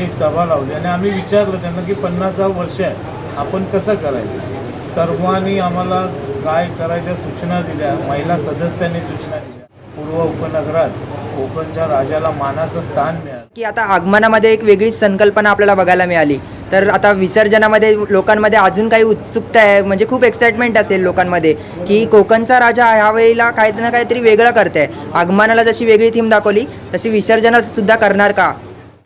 त्यांची एक सभा लावली आणि आम्ही विचारलं त्यांना की पन्नासावं वर्ष आहे आपण कसं करायचं? सर्वांनी आम्हाला काय करायच्या सूचना दिल्या महिला सदस्यांनी सूचना दिल्या. पूर्व उपनगरात कोकणच्या राजाला मानाचं स्थान मिळालं. की आता आगमनामध्ये एक वेगळीच संकल्पना आपल्याला बघायला मिळाली. तर आता विसर्जनामध्ये लोकांमध्ये अजून काही उत्सुकता आहे म्हणजे खूप एक्साइटमेंट असेल लोकांमध्ये की कोकणचा राजा ह्या वेळेला काही ना काहीतरी वेगळं करते आगमनाला जशी वेगळी थीम दाखवली तशी विसर्जनात सुद्धा करणार का?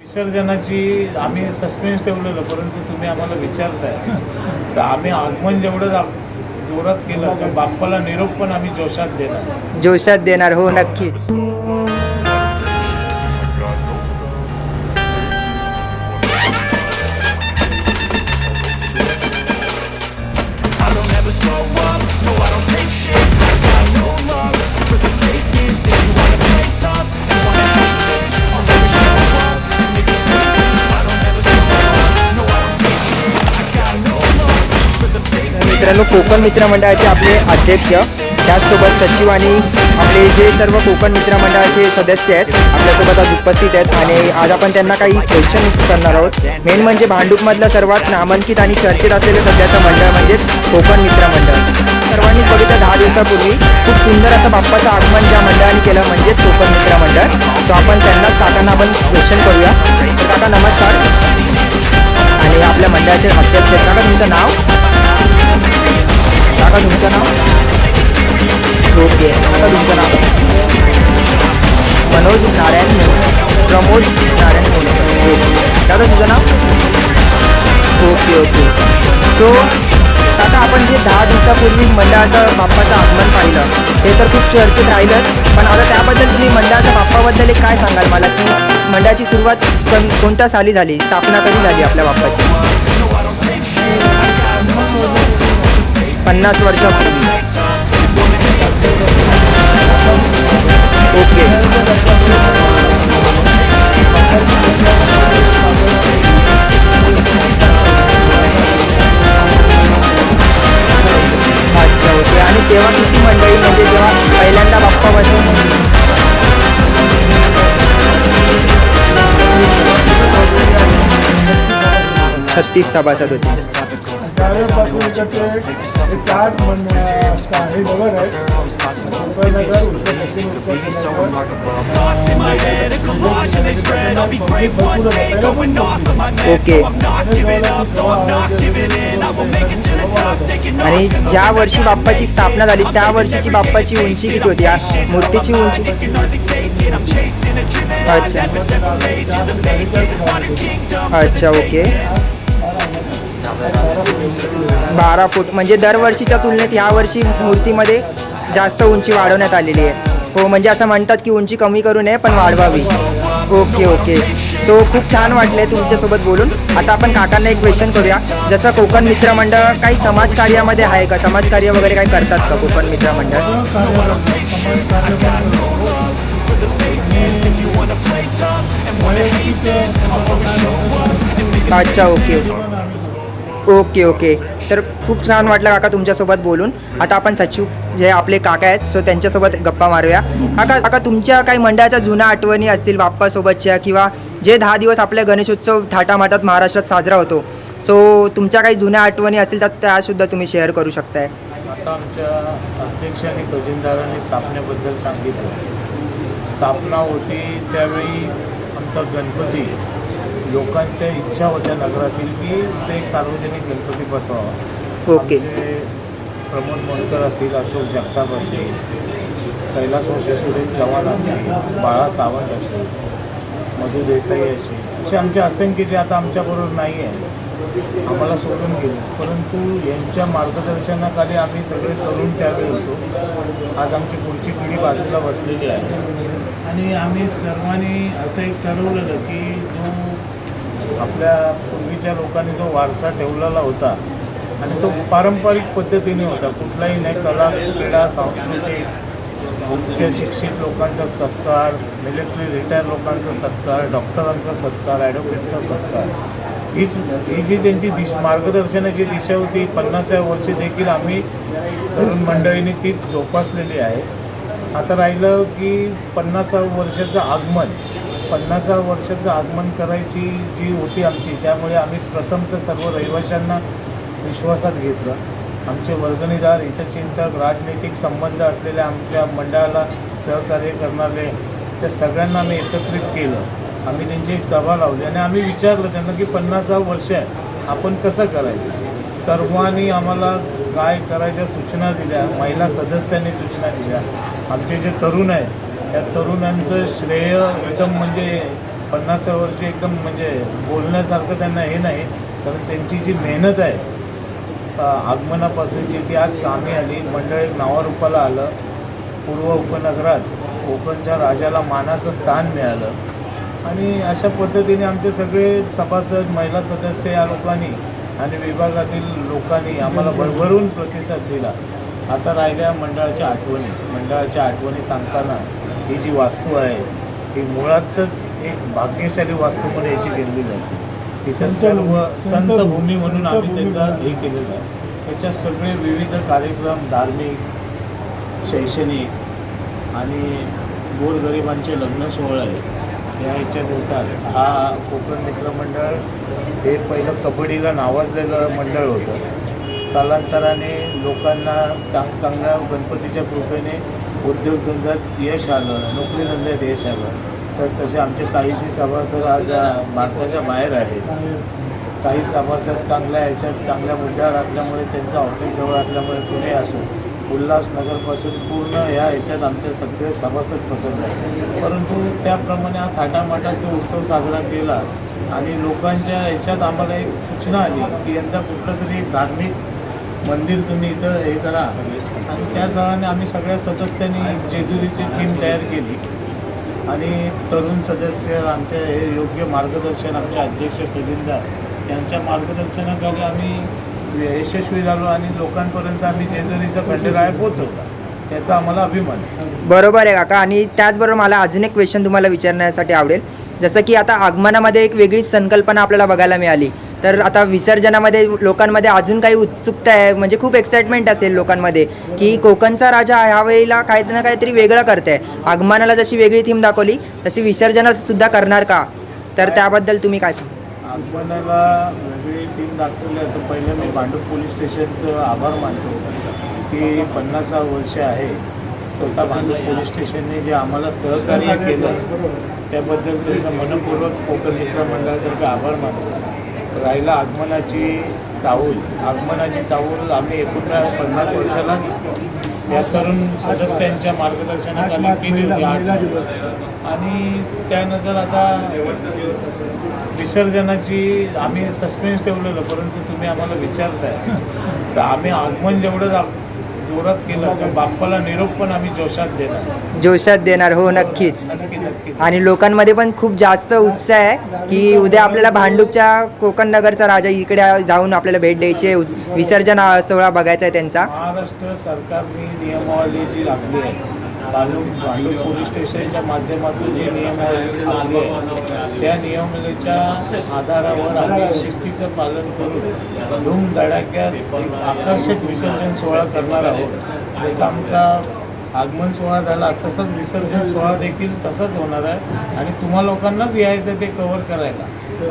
विसर्जनाची आम्ही सस्पेन्स ठेवलेलं परंतु तुम्ही आम्हाला विचारताय. तर आम्ही आगमन जेवढं जोरात केलं तर बाप्पाला निरोप पण आम्ही जोशात देणार. जोशात देणार हो नक्की मित्रांनो कोकण मित्र मंडळाचे आपले अध्यक्ष त्याचसोबत सचिव आणि आपले जे सर्व कोकण मित्र मंडळाचे सदस्य आहेत आपल्यासोबत आज उपस्थित आहेत आणि आज आपण त्यांना काही क्वेश्चन्स करणार आहोत. मेन म्हणजे भांडूपमधलं सर्वात नामांकित आणि चर्चेत असलेलं सध्याचं मंडळ म्हणजेच कोकण मित्र मंडळ. सर्वांनीच बघितलं दहा दिवसापूर्वी खूप सुंदर असं बाप्पाचं आगमन ज्या मंडळाने केलं म्हणजेच कोकण मित्र मंडळ. आपण त्यांनाच काकांना आपण क्वेश्चन करूया. काका नमस्कार. आणि आपल्या मंडळाचे अध्यक्ष काका तुमचं नाव? काका तुमचं नाव. ओके काका तुमचं नाव. मनोज नारायण प्रमोद नारायण मोरे. दादा तुझं नाव? Okay okay. सो आता आपण जे दहा दिवसापूर्वी मंडळाचं बाप्पाचं आगमन पाहिलं ते तर खूप चर्चेत राहिलं पण आता त्याबद्दल तुम्ही मंडळाच्या बाप्पाबद्दल एक काय सांगाल मला? की मंडळाची सुरुवात कोणत्या साली झाली? स्थापना कधी झाली आपल्या बाप्पाची? पन्नास वर्षापूर्वी ओके. अच्छा ओके. आणि तेव्हा किती मंडळी? म्हणजे जेव्हा पहिल्यांदा बाप्पा बसून छत्तीस सभासद होते. ओके आणि ज्या वर्षी बाप्पाची स्थापना झाली त्या वर्षीची बाप्पाची उंची किती होती? मूर्तीची उंची? अच्छा. अच्छा ओके. बारा फूट. म्हणजे दरवर्षीच्या तुलनेत ह्या वर्षी मूर्तीमध्ये जास्त उंची वाढवण्यात आलेली आहे. हो म्हणजे असं म्हणतात की उंची कमी करू नये पण वाढवावी. Okay okay. सो खूप छान वाटले तुमच्यासोबत बोलून. आता आपण काकांना एक क्वेश्चन करूया. जसं कोकण मित्र मंडळ काही समाजकार्यामध्ये आहे का? समाजकार्य वगैरे काही करतात का कोकण मित्र मंडळ? अच्छा ओके. Okay okay. तर खूप छान वाटलं काका तुमच्यासोबत बोलून. आता आपण सचिव जे आपले काका आहेत सो त्यांच्यासोबत गप्पा मारूया. काका काका तुमच्या काही मंडळाच्या जुन्या आठवणी असतील बाप्पासोबतच्या किंवा जे दहा दिवस आपल्या गणेशोत्सव थाटामाटात महाराष्ट्रात साजरा होतो सो तुमच्या काही जुन्या आठवणी असतील तर त्यासुद्धा तुम्ही शेअर करू शकताय. आता आमच्या अध्यक्ष आणि खजिनदारांनी स्थापनेबद्दल सांगितलं. स्थापना होती त्यावेळी आमचा गणपती. लोकांच्या इच्छा होत्या नगरातील की ते एक सार्वजनिक गणपती बसवावा. ओके. प्रमोद मोडकर असतील अशोक जगताप असतील कैलास वशे सुरेश चव्हाण असतील बाळा सावंत असेल मधु देसाई असेल असे आमचे असंख्य जे आता आमच्याबरोबर नाही आहे आम्हाला सोडून गेले परंतु यांच्या मार्गदर्शनाखाली आम्ही सगळे तरुण त्यावेळी होतो. आज आमची पुढची पिढी बाजूला बसलेली आहे. आणि आम्ही सर्वांनी असं एक ठरवलेलं की आपल्या पूर्वीच्या लोकांनी जो वारसा ठेवलेला होता आणि तो पारंपरिक पद्धतीने होता. कुठलाही नाही कला क्रीडा सांस्कृतिक उच्च शिक्षित लोकांचा सत्कार मिलिटरी रिटायर लोकांचा सत्कार डॉक्टरांचा सत्कार ॲडव्होकेटचा सत्कार हीच ही जी त्यांची दिश मार्गदर्शनाची दिशा होती पन्नासाव्या वर्षी देखील आम्ही तरुण मंडळींनी तीच जोपासलेली आहे. आता राहिलं की पन्नासाव्या वर्षाचं आगमन पन्नासा वर्षाचं आगमन करायची जी होती आमची त्यामुळे आम्ही प्रथम तर सर्व रहिवाशांना विश्वासात घेतलं. आमचे वर्गणीदार हितचिंतक राजनैतिक संबंध असलेल्या आमच्या मंडळाला सहकार्य करणारे त्या सगळ्यांना आम्ही एकत्रित केलं. आम्ही त्यांची एक सभा लावली आणि आम्ही विचारलं त्यांना की पन्नासावं वर्ष आहे आपण कसं करायचं? सर्वांनी आम्हाला काय करायच्या सूचना दिल्या महिला सदस्यांनी सूचना दिल्या. आमचे जे तरुण आहेत त्या तरुणांचं श्रेय एकदम म्हणजे पन्नासाव्या वर्षी एकदम म्हणजे बोलण्यासारखं त्यांना हे नाही कारण त्यांची जी मेहनत आहे आगमनापासूनची ती आज कामी आली. मंडळ एक नावारूपाला आलं. पूर्व उपनगरात कोकणच्या राजाला मानाचं स्थान मिळालं. आणि अशा पद्धतीने आमचे सगळे सभासद महिला सदस्य या लोकांनी आणि विभागातील लोकांनी आम्हाला भरभरून प्रतिसाद दिला. आता राहिल्या मंडळाच्या आठवणी. मंडळाच्या आठवणी सांगताना ही जी वास्तू आहे ही मुळातच एक भाग्यशाली वास्तू म्हणून याची घेतली जाते तिथं सर्व भूमी- संत संत भूमी म्हणून आम्ही त्याचा म्हणून. हे केलेलं आहे. त्याच्यात सगळे विविध कार्यक्रम धार्मिक शैक्षणिक आणि गोरगरिबांचे लग्न सोहळे या ह्याच्यात होतात. हा कोकण मित्र मंडळ हे पहिलं कबड्डीला नावाजलेलं मंडळ होतं. कालांतराने लोकांना चांग चांगल्या गणपतीच्या कृपेने उद्योगधंद्यात यश आलं नोकरीधंद्यात यश आलं. तर तसे आमचे काहीशी सभासद आज भारताच्या बाहेर आहेत. काही सभासद चांगल्या ह्याच्यात चांगल्या मुद्द्यावर असल्यामुळे त्यांचं ऑफिस जवळ असल्यामुळे पुणे असं उल्हासनगरपासून पूर्ण ह्या ह्याच्यात आमचे सगळे सभासद पसंत आहे परंतु त्याप्रमाणे हा थाटामाटात जो उत्सव साजरा केला आणि लोकांच्या ह्याच्यात आम्हाला एक सूचना आली की यंदा कुठलं तरी धार्मिक मंदिर तुम्ही इथं हे करा. आणि त्या सणाने आम्ही सगळ्या सदस्यांनी जेजुरीची थीम तयार केली. आणि तरुण सदस्य आमचे हे योग्य मार्गदर्शन आमचे अध्यक्ष खजिनदार यांच्या मार्गदर्शनाखाली आम्ही यशस्वी झालो आणि लोकांपर्यंत आम्ही जेजुरीचा खंडेराय पोचवला त्याचा आम्हाला अभिमान आहे. बरोबर आहे काका. आणि त्याचबरोबर मला अजून एक क्वेश्चन तुम्हाला विचारण्यासाठी आवडेल. जसं की आता आगमनामध्ये एक वेगळीच संकल्पना आपल्याला बघायला मिळाली. तर आता विसर्जनामध्ये लोकांमध्ये अजून काही उत्सुकता आहे म्हणजे खूप एक्साइटमेंट असेल लोकांमध्ये की कोकणचा राजा ह्यावेळेला काही ना काहीतरी वेगळं करते आगमनाला जशी वेगळी थीम दाखवली तशी विसर्जनात सुद्धा करणार का? तर त्याबद्दल तुम्ही काय सांगा आगमनाला वेगळी टीम दाखवली आहे. तर पहिले मी भांडूप पोलीस स्टेशनचं आभार मानतो की पन्नासावं वर्ष आहे. स्वतः भांडूप पोलीस स्टेशनने जे आम्हाला सहकार्य केलं त्याबद्दल त्यांचं मनपूर्वक कोकण चित्र मंडळातर्फे आभार मानतो. राहिला आगमनाची चाहूल आगमनाची चाहूल आम्ही एकोणीसशे पन्नास वर्षालाच या तरुण सदस्यांच्या मार्गदर्शनाखाली केली होती. आठ दिवस. आणि त्यानंतर आता विसर्जनाची आम्ही सस्पेन्स ठेवलेलं परंतु तुम्ही आम्हाला विचारताय. तर आम्ही आगमन जेवढं जा- जोरात केलं तर बाप्पाला निरोप पण आम्ही जोशात देणार. जोशात देणार हो नक्कीच. नक्की नक्की. आणि लोकांमध्ये पण खूप जास्त उत्साह आहे की उद्या आपल्याला भांडूपच्या कोकण नगरचा राजा इकडे जाऊन आपल्याला भेट द्यायची विसर्जन सोहळा बघायचा आहे त्यांचा. महाराष्ट्र सरकारने नियमावली जी लागली आहे. भांडूप भांडूप पोलीस स्टेशनच्या माध्यमातून जे नियम लागली आहे त्या नियमाच्या आधारावर आम्ही शिस्तीचं पालन करून धूमधडाक्यात एक आकर्षक विसर्जन सोहळा करणार आहोत. जसं आमचा आगमन सोहळा झाला तसंच विसर्जन सोहळा देखील तसंच होणार आहे आणि तुम्हा लोकांनाच यायचं ते कव्हर करायला.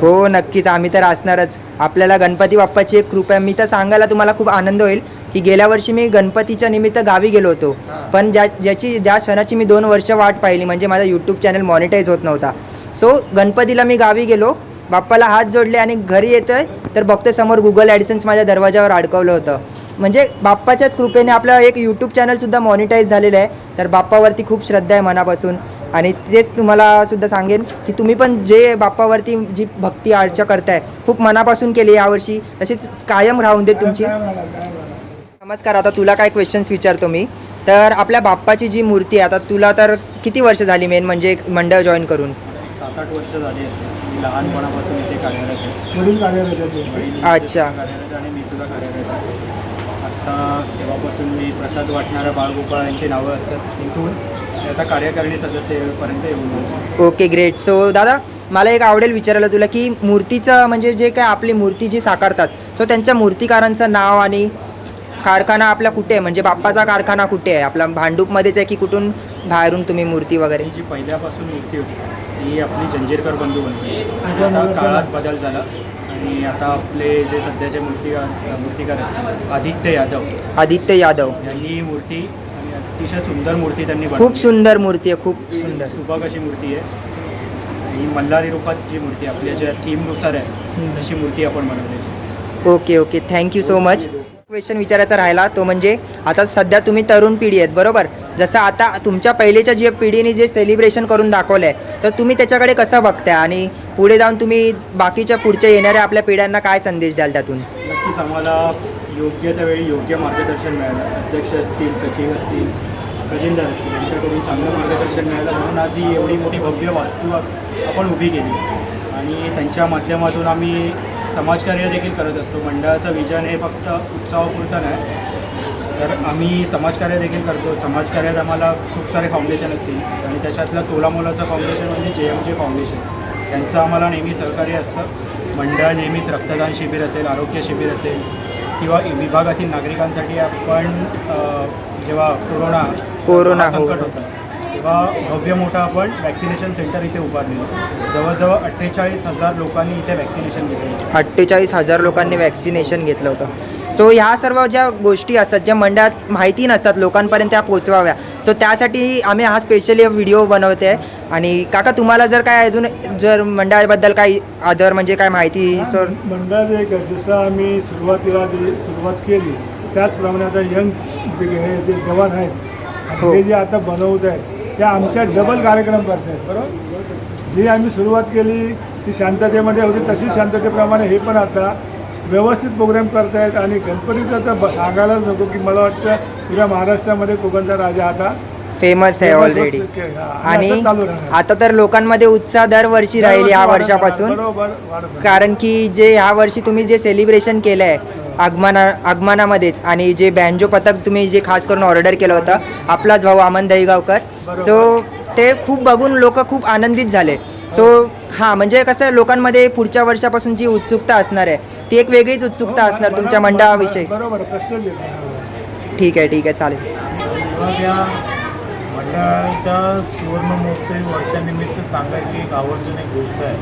हो नक्कीच. आम्ही तर असणारच. आपल्याला गणपती बाप्पाची एक कृपा मी तर सांगायला तुम्हाला खूप आनंद होईल. की गेल्या वर्षी मी गणपतीच्या निमित्त गावी गेलो होतो. पण ज्या ज्याची ज्या क्षणाची मी दोन वर्ष वाट पाहिली म्हणजे माझा यूट्यूब चॅनल मॉनिटाईज होत नव्हता. सो गणपतीला मी गावी गेलो. बाप्पाला हात जोडले आणि घरी येतोय तर बघतोय समोर गुगल ॲडिसन्स माझ्या दरवाजावर अडकवलं होतं. म्हणजे बाप्पाच्याच कृपेने आपलं एक यूट्यूब चॅनलसुद्धा मॉनिटाईज झालेलं आहे. तर बाप्पावरती खूप श्रद्धा आहे मनापासून. आणि तेच तुम्हाला सुद्धा सांगेन की तुम्ही पण जे बाप्पावरती जी भक्ती अर्चा करताय खूप मनापासून केली यावर्षी. तशीच कायम राहून दे तुमची. नमस्कार आता तुला काय क्वेश्चन्स विचारतो मी. तर आपल्या बाप्पाची जी मूर्ती आहे आता तुला तर किती वर्ष झाली मेन म्हणजे एक मंडळ जॉईन करून? सात आठ वर्ष झाली असेल. मी लहानपणापासून इथे कार्यरत आहे. वडील कार्यरत. वडील अच्छा. सुद्धा कार्यरत आहे आणि मी सुद्धा कार्यरत आहे. आत्ता तेव्हापासून मी प्रसाद वाटणाऱ्या बाळगोपाळ यांची नावं असतात इथून. ते आता कार्यकारिणी सदस्यपर्यंत येऊन पोहोचलो. ओके ग्रेट सो दादा मला एक आवडेल विचारायला तुला की मूर्तीचं म्हणजे जे काय आपली मूर्ती जी साकारतात सो त्यांच्या मूर्तिकारांचं नाव आणि कारखाना आपला कुठे आहे? म्हणजे बाप्पाचा कारखाना कुठे आहे? आपला भांडूपमध्येच आहे की कुठून बाहेरून तुम्ही मूर्ती वगैरे? ही जी पहिल्यापासून मूर्ती होती ती ही आपली जंजीरकर बंधू बनली. आता काळात बदल झाला. आणि आता आपले जे सध्याचे मूर्तिकार मूर्तिकार आहेत आदित्य यादव. आदित्य यादव. यांनी ही मूर्ती आणि अतिशय सुंदर मूर्ती त्यांनी खूप. सुंदर मूर्ती आहे खूप ही सुंदर. सुबक अशी मूर्ती आहे. ही मल्हारी रूपात जी मूर्ती आपल्या ज्या थीमनुसार आहे तशी मूर्ती आपण बनवली okay okay. Thank you so much question विचारायचा राहिला तो म्हणजे आता सध्या तुम्ही तरुण पिढी आहेत बरोबर? जसं आता तुमच्या पहिलेच्या जे पिढीने जे सेलिब्रेशन करून दाखवलं आहे तर तुम्ही त्याच्याकडे कसं बघताय? आणि पुढे जाऊन तुम्ही बाकीच्या पुढच्या येणाऱ्या आपल्या पिढ्यांना काय संदेश द्याल त्यातून? नक्कीच आम्हाला योग्य त्यावेळी योग्य मार्गदर्शन मिळालं. अध्यक्ष असतील सचिव असतील खजिनदार असतील यांच्याकडून चांगलं मार्गदर्शन मिळालं. म्हणून आज ही एवढी मोठी भव्य वास्तू आपण उभी केली. आणि त्यांच्या माध्यमातून आम्ही समाजकार्य देखील करत असतो. मंडळाचं विजन हे फक्त उत्साहापुरतं नाही तर आम्ही समाजकार्य देखील करतो. समाजकार्यात आम्हाला खूप सारे फाउंडेशन असतील आणि त्याच्यातलं तोलामोलाचं फाउंडेशन म्हणजे जे एम जे फाउंडेशन यांचं आम्हाला नेहमी सहकार्य असतं. मंडळ नेहमीच रक्तदान शिबिर असेल आरोग्य शिबिर असेल किंवा विभागातील नागरिकांसाठी आपण जेव्हा कोरोना कोरोना, हो. संकट होतं तेव्हा भव्य मोठं आपण वॅक्सिनेशन सेंटर इथे उभारलेलं जवळजवळ अठ्ठेचाळीस हजार लोकांनी इथे वॅक्सिनेशन घेतलं अठ्ठेचाळीस हजार लोकांनी वॅक्सिनेशन घेतलं होतं. सो ह्या सर्व ज्या गोष्टी असतात ज्या मंडळात माहिती नसतात लोकांपर्यंत त्या पोचवाव्या सो त्यासाठी आम्ही हा स्पेशली व्हिडिओ बनवते. आणि काका तुम्हाला जर काय अजून जर मंडळाबद्दल काही अदर म्हणजे काय माहिती सर मंडळाचं एक आहे, जसं आम्ही सुरुवातीला सुरुवात केली त्याचप्रमाणे आता यंग हे जे जवान आहेत हो. ते जे आता बनवत आहेत ते आमच्या डबल कार्यक्रम करत आहेत बरोबर जी आम्ही सुरुवात केली ती शांततेमध्ये होती तशी शांततेप्रमाणे हे पण आता व्यवस्थित प्रोग्राम करतायत आणि गणपतीचं तर ब- सांगायलाच नको की मला वाटतं पुऱ्या महाराष्ट्रामध्ये कोकणचा राजा आता फेमस आहे ऑलरेडी आणि असं चालू राहणार. आता तर लोकांमध्ये उत्साह दरवर्षी राहील या वर्षापासून राहणार. बरोबर वाढत राहणार. कारण की जे ह्या वर्षी तुम्ही जे सेलिब्रेशन केलं आहे आगमना आगमनामध्येच आणि जे बँजो पथक तुम्ही जे खास करून ऑर्डर केलं होतं आपलाच भाऊ अमन दहीगावकर सो ते खूप बघून लोक खूप आनंदित झाले. सो हां म्हणजे कसं लोकांमध्ये पुढच्या वर्षापासून जी उत्सुकता असणार आहे ती एक वेगळीच उत्सुकता हो, असणार तुमच्या मंडळाविषयी. बरोबर. ठीक आहे ठीक आहे चालेल. मंडळाच्या सुवर्ण महोत्सवी वर्षानिमित्त सांगायची एक आवर्जून एक गोष्ट आहे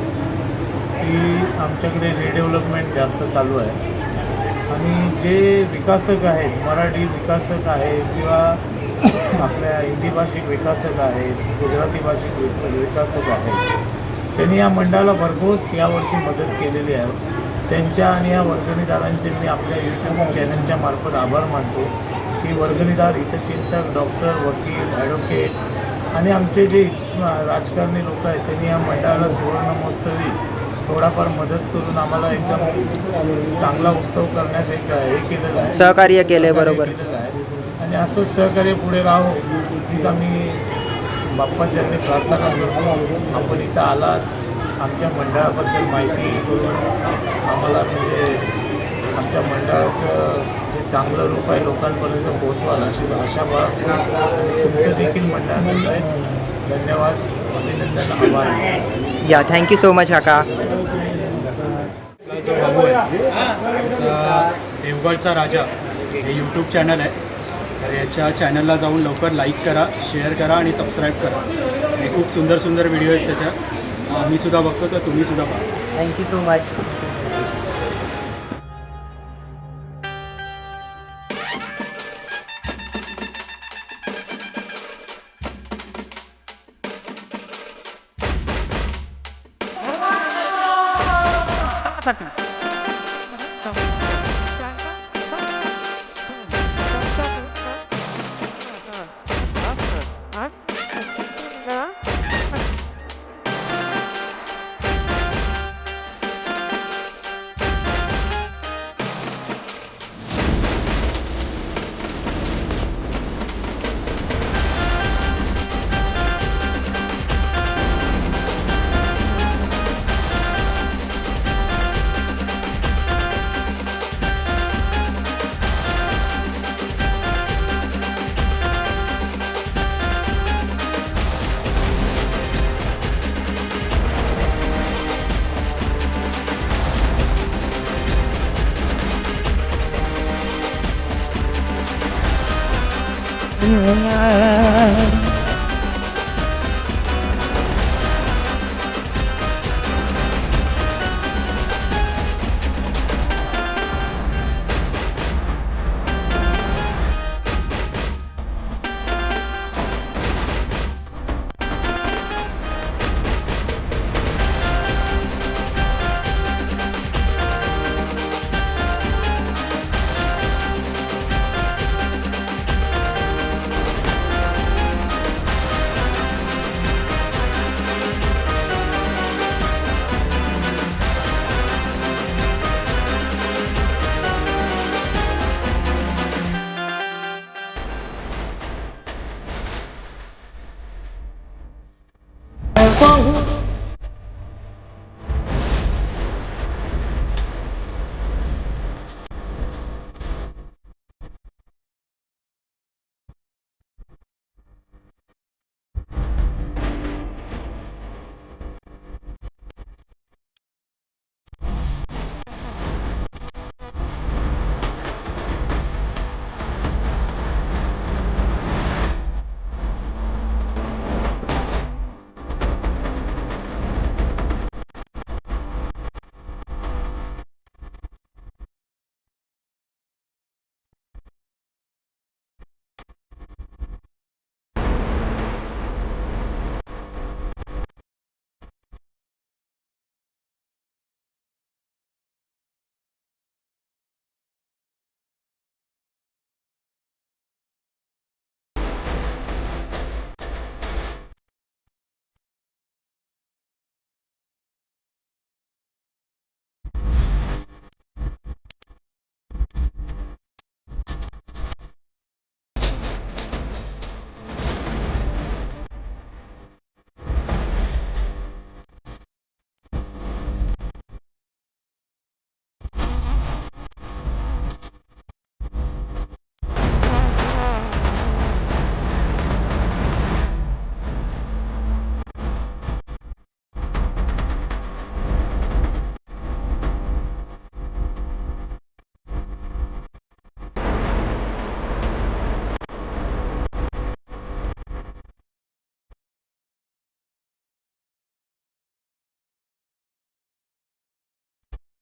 की आमच्याकडे रिडेव्हलपमेंट जास्त चालू आहे. आणि जे विकासक आहेत मराठी विकासक आहेत किंवा आपल्या हिंदी भाषिक विकासक आहेत गुजराती भाषिक विकासक आहेत. त्यांनी या मंडळाला भरघोस यावर्षी मदत केलेली आहे. त्यांच्या आणि या वर्गणीदारांचे मी आपल्या यूट्यूब चॅनलच्या मार्फत आभार मानतो की वर्गणीदार हितचिंतक डॉक्टर वकील ॲडव्होकेट आणि आमचे जे राजकारणी लोक आहेत त्यांनी या मंडळाला सुवर्ण महोत्सवी थोडाफार मदत करून आम्हाला एकदम चांगला उत्सव करण्यास एक हे केलेलं आहे. सहकार्य सहकार्य बरोबर. आणि असंच सहकार्य पुढे राहो. हीच आम्ही बाप्पाच्या प्रार्थना करतो. आपण इथं आलात. आमच्या मंडळाबद्दल माहिती. करून आम्हाला म्हणजे आमच्या मंडळाचं जे चांगलं रूप आहे लोकांपर्यंत पोहोचवाल अशी आशा बाळगतो आणि तुमचं देखील मंडळानंद आहे. धन्यवाद. अभिनंदन. आभार. या थँक्यू सो मच काका. आपला जो भाऊ आहे आमचा देवगडचा राजा. हे यूट्यूब चॅनल आहे. तर याच्या चॅनलला जाऊन लवकर लाईक करा शेअर करा आणि सबस्क्राईब करा. हे खूप सुंदर सुंदर व्हिडिओ आहेत त्याच्या. मी सुद्धा बघतो तर तुम्ही सुद्धा बघा थँक्यू सो मच Yeah.